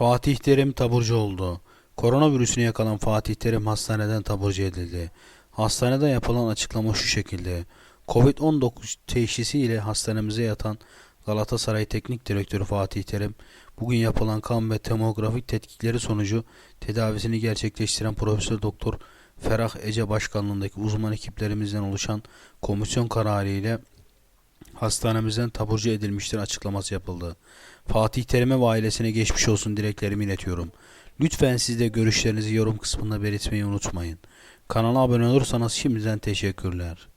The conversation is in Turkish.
Fatih Terim taburcu oldu. Koronavirüsüne yakalan Fatih Terim hastaneden taburcu edildi. Hastanede yapılan açıklama şu şekilde. Covid-19 teşhisi ile hastanemize yatan Galatasaray Teknik Direktörü Fatih Terim, bugün yapılan kan ve tomografik tetkikleri sonucu tedavisini gerçekleştiren Profesör Doktor Ferah Ece Başkanlığındaki uzman ekiplerimizden oluşan komisyon kararı ile hastanemizden taburcu edilmiştir açıklaması yapıldı. Fatih Terim'e ve ailesine geçmiş olsun dileklerimi iletiyorum. Lütfen siz de görüşlerinizi yorum kısmında belirtmeyi unutmayın. Kanala abone olursanız şimdiden teşekkürler.